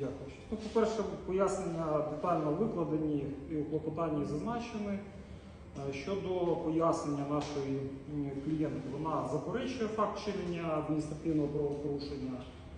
Дякую. Ну, по-перше, пояснення детально викладені і у клопотанні зазначені. Е, Щодо пояснення нашої клієнтки, вона заперечує факт чинення адміністративного правопорушення,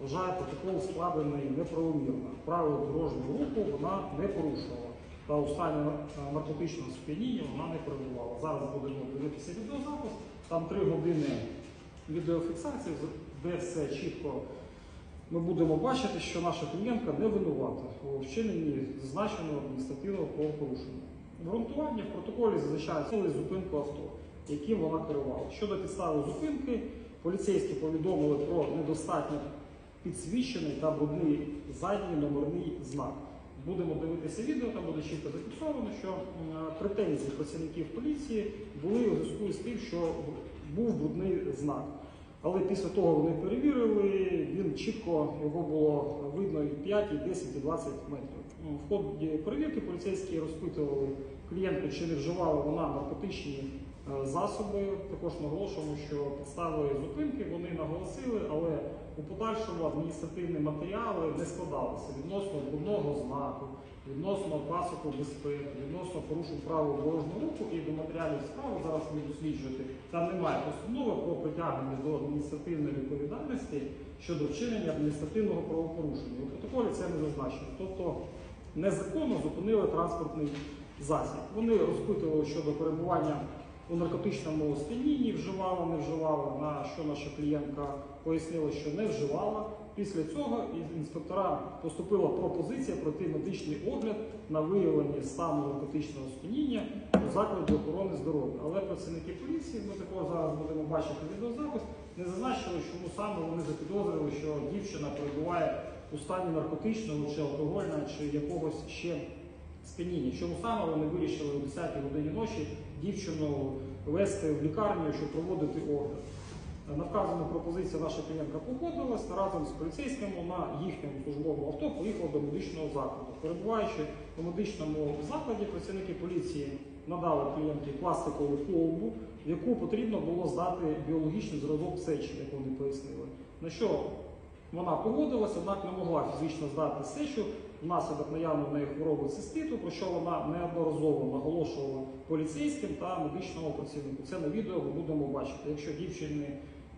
вважає протокол складений неправомірно. Правила дорожнього руху вона не порушувала. Та у стані е, наркотичного сп'яніння вона не перебувала. Зараз будемо дивитися відеозапис. Там три години відеофіксації, де все чітко ми будемо бачити, що наша клієнтка не винувата у вчиненні зазначеного адміністративного правопорушення. Обґрунтування в протоколі зазначає цілий зупинку авто, яким вона керувала. Щодо підстави зупинки, поліцейські повідомили про недостатньо підсвічений та брудний задній номерний знак. Будемо дивитися відео, там буде чітко зафіксовано, що претензії працівників поліції були у зв'язку з тим, що був брудний знак. Але після того вони перевірили, він чітко його було видно і 5, і 10, і 20 метрів. Ну, В ході перевірки поліцейські розпитували клієнтку, чи не вживала вона наркотичні засоби. Також наголошуємо, що підстави зупинки вони наголосили, але у подальшому адміністративні матеріали не складалися відносно одного знаку, відносно пасоку безпеки, відносно порушень правил дорожнього руху і до матеріалів справи зараз ви досліджуєте. Там немає постанови про притягнення до адміністративної відповідальності щодо вчинення адміністративного правопорушення. У протоколі це не зазначено. Тобто незаконно зупинили транспортний засіб. Вони розпитували щодо перебування у наркотичному сп'янінні, вживала, не вживала, на що наша клієнтка пояснила, що не вживала. Після цього інспектора поступила пропозиція пройти медичний огляд на виявлення стану наркотичного сп'яніння у закладі охорони здоров'я. Але працівники поліції, ми також зараз будемо бачити відеозапис, не зазначили, чому саме вони запідозрили, що дівчина перебуває у стані наркотичного чи алкогольного, чи якогось ще сп'яніння. Чому саме вони вирішили о 10 годині ночі дівчину вести в лікарню, щоб проводити огляд. На вказану пропозицію наша клієнтка погодилась разом з поліцейським на їхньому службовому авто поїхала до медичного закладу. Перебуваючи у медичному закладі, працівники поліції надали клієнті пластикову колбу, в яку потрібно було здати біологічний зразок сечі, як вони пояснили. На що вона погодилась, однак не могла фізично здати сечу внаслідок наявної хвороби циститу, про що вона неодноразово наголошувала поліцейським та медичному працівнику. Це на відео ми будемо бачити. Якщо дівчині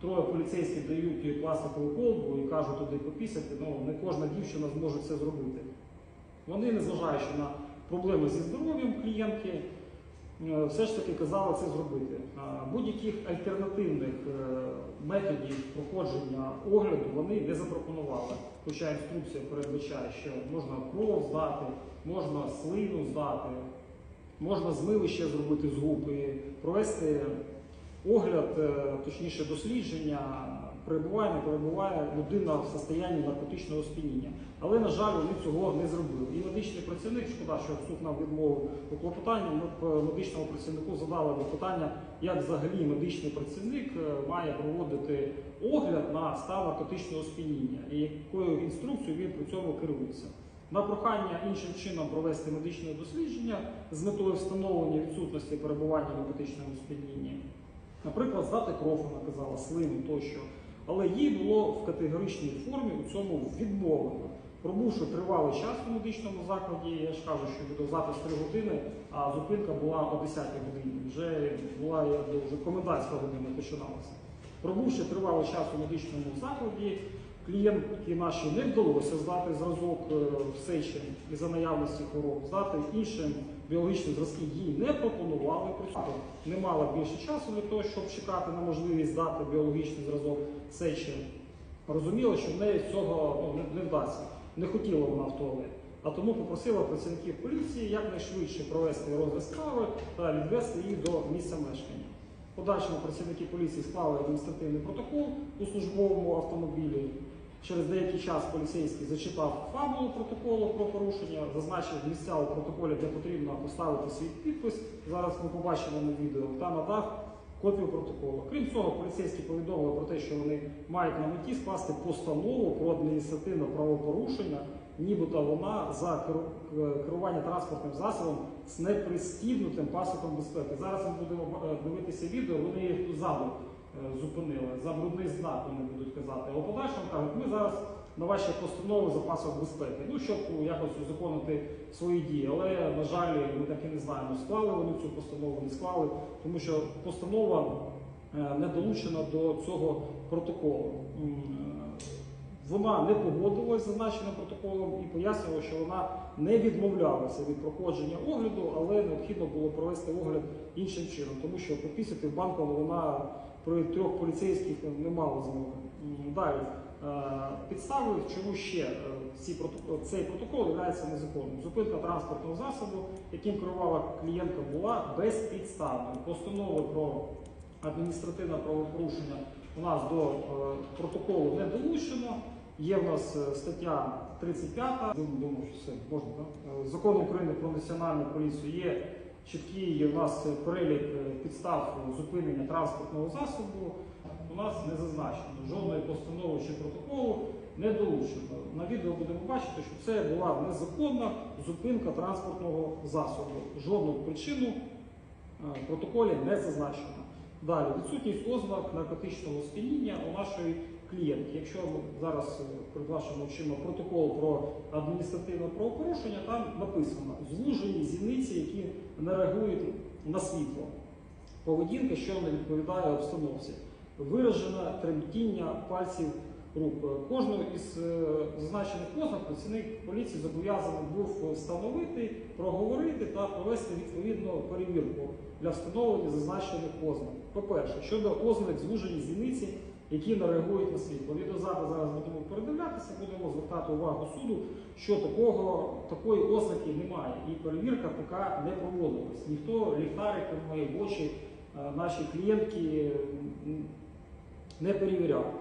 троє поліцейських дають їй пластикову колбу і кажуть туди попісяти, ну не кожна дівчина зможе це зробити. Вони, незважаючи на проблеми зі здоров'ям клієнтки, все ж таки казали це зробити. А Будь-яких альтернативних е, методів проходження огляду вони не запропонували. Хоча інструкція передбачає, що можна кров здати, можна слину здати, можна змилище зробити з губ і провести огляд, е, точніше дослідження, перебуває, не перебуває людина в состоянні наркотичного сп'яніння. Але, на жаль, вони цього не зробили. І медичний працівник, шкода, що суд нам відмовив у клопотанні, ми б медичному працівнику задали питання, як взагалі медичний працівник е, має проводити огляд на стан наркотичного сп'яніння і якою інструкцією він при цьому керується. На прохання іншим чином провести медичне дослідження з метою встановлення відсутності перебування в наркотичному сп'янінні. Наприклад, здати кров, вона казала, слину тощо. Але їй було в категоричній формі у цьому відмовлено. Пробувши тривалий час у медичному закладі, я ж кажу, що відеозапис 3 години, а зупинка була о 10 годині. Вже була вже комендантська година починалася. Пробувши тривалий час у медичному закладі, клієнтки наші не вдалося здати зразок е, в сечі із-за наявності хвороб, здати іншим біологічні зразки їй не пропонували. Не мала більше часу для того, щоб чекати на можливість здати біологічний зразок сечі. Розуміла, що в неї цього ну, не вдасться. Не хотіла вона в туалет. А тому попросила працівників поліції якнайшвидше провести розгляд справи та відвести її до місця мешкання. Подальшому працівники поліції склали адміністративний протокол у службовому автомобілі. Через деякий час поліцейський зачитав фабулу протоколу про порушення, зазначив місця у протоколі, де потрібно поставити свій підпис. Зараз ми побачимо на відео та надав копію протоколу. Крім цього, поліцейські повідомили про те, що вони мають на меті скласти постанову про адміністративне правопорушення, нібито вона за е, керування транспортним засобом з непристібнутим пасоком безпеки. Зараз ми будемо е, дивитися відео, вони їх ззаду е, зупинили. За брудний знак вони будуть казати. А подальшому кажуть, ми зараз на ваші постанови за пасок безпеки. Ну, щоб якось узаконити свої дії. Але, на жаль, ми так і не знаємо, склали вони цю постанову, не склали, тому що постанова е, не долучена до цього протоколу. Е, Вона не погодилась з зазначеним протоколом і пояснювала, що вона не відмовлялася від проходження огляду, але необхідно було провести огляд іншим чином, тому що попісити в банку вона при трьох поліцейських не мала змоги. М, е, підстави, чому ще е, ці протокол- цей протокол є незаконним. Зупинка транспортного засобу, яким керувала клієнтка, була безпідставною. Постанови про адміністративне правопорушення у нас до е, протоколу не долучено. Є в нас стаття 35, Дум- думаю, що все можна? Е, Закон України про національну поліцію є чіткий у нас перелік е, підстав зупинення транспортного засобу. У нас не зазначено жодної постанови чи протоколу не долучено. На відео будемо бачити, що це була незаконна зупинка транспортного засобу. Жодну причину е, в протоколі не зазначено. Далі відсутність ознак наркотичного сп'яніння у нашої клієнтки. Якщо зараз е, перед вашими очима протокол про адміністративне правопорушення, там написано звужені зіниці, які не реагують на світло. Поведінка, що не відповідає обстановці, виражене тремтіння пальців рук. Кожну із е, зазначених ознак працівник поліції зобов'язаний був встановити, проговорити та провести відповідну перевірку для встановлення зазначених ознак. По-перше, щодо ознак звужені зіниці, які не реагують на світло. Відеозапис зараз будемо передивлятися, будемо звертати увагу суду, що такого, такої ознаки немає. І перевірка така не проводилась. Ніхто ліхтариками в очі е, наші клієнтки не перевіряв.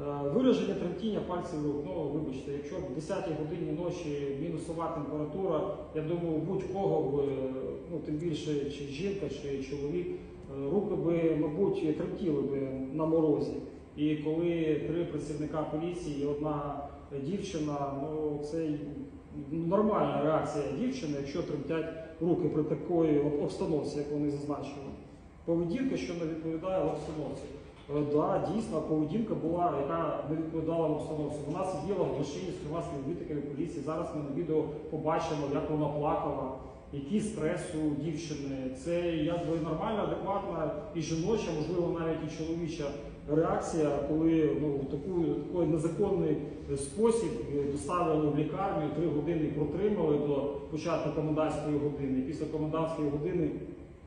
Е, Вираження тремтіння пальців рук. Ну, вибачте, якщо в 10 годині ночі мінусова температура, я думаю, будь-кого б, е, ну тим більше чи жінка, чи чоловік, руки би, мабуть, тремтіли би на морозі. І коли три працівника поліції і одна дівчина, ну це нормальна реакція дівчини, якщо тремтять руки при такої обстановці, як вони зазначили. Поведінка, що не відповідає обстановці. Е, Да, дійсно, поведінка була, яка не відповідала обстановці. Вона сиділа в машині з трьома співробітниками поліції. Зараз ми на відео побачимо, як вона плакала, який стрес у дівчини. Це якби нормальна, адекватна і жіноча, можливо, навіть і чоловіча реакція, коли ну, в таку, такий незаконний спосіб е, доставили в лікарню, три години протримали до початку комендантської години. Після комендантської години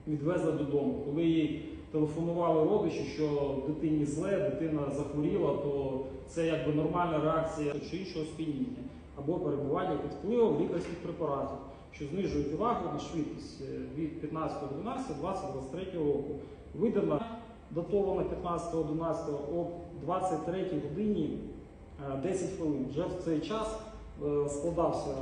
відвезли додому. Коли їй телефонували родичі, що дитині зле, дитина захворіла, то це якби нормальна реакція чи іншого сп'яніння або перебування під впливом лікарських препаратів, що знижують увагу на швидкість е, від 15.12.2023 року. Видана датована 15.11 о 23 годині е, 10 хвилин. Вже в цей час е, складався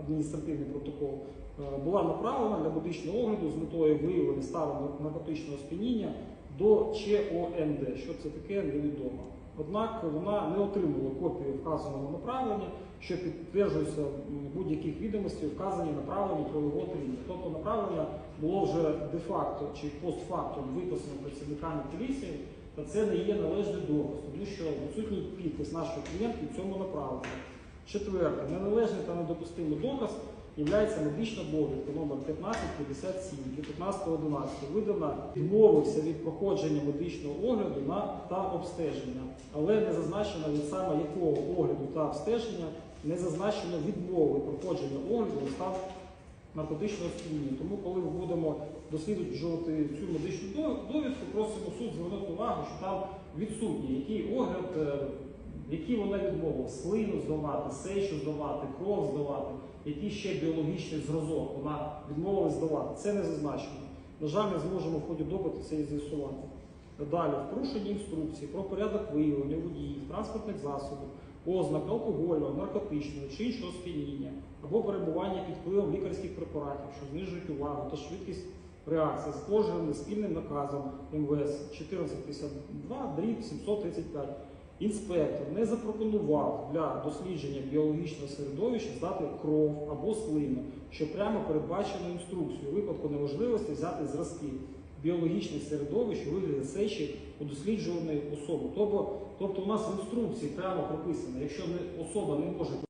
адміністративний протокол. Е, Була направлена для медичного огляду з метою виявлення стану наркотичного сп'яніння до ЧОНД. Що це таке, невідомо. Однак вона не отримала копію вказаного направлення, що підтверджується будь-яких відомостей, вказані направлені про його отримання. Тобто направлення було вже де-факто чи постфактум виписано працівниками поліції, та це не є належний доказ, тому що відсутній підпис нашої клієнтки в цьому направленні. Четверте, неналежний та недопустимий доказ є медична довідка номер 1557 від 15.11. Видана відмовився від проходження медичного огляду на та обстеження, але не зазначено від саме якого огляду та обстеження не зазначено відмови проходження огляду на стан наркотичного сп'яніння. Тому, коли ми будемо досліджувати цю медичну довідку, просимо суд звернути увагу, що там відсутній який огляд, е, які вона відмова, слину здавати, сечу здавати, кров здавати, який ще біологічний зразок вона відмовилась здавати. Це не зазначено. На жаль, не зможемо в ході допиту це і з'ясувати. Далі, в порушенні інструкції про порядок виявлення водіїв, транспортних засобів, ознак алкогольного, наркотичного чи іншого сп'яніння або перебування під впливом лікарських препаратів, що знижують увагу та швидкість реакції, затвердженими спільним наказом МВС 1452 дріб 735. Інспектор не запропонував для дослідження біологічного середовища здати кров або слину, що прямо передбачено інструкцією у випадку неможливості взяти зразки. біологічне середовище у вигляді сечі у досліджуваної особи. Тобто, тобто у нас в інструкції прямо прописано, якщо не, особа не може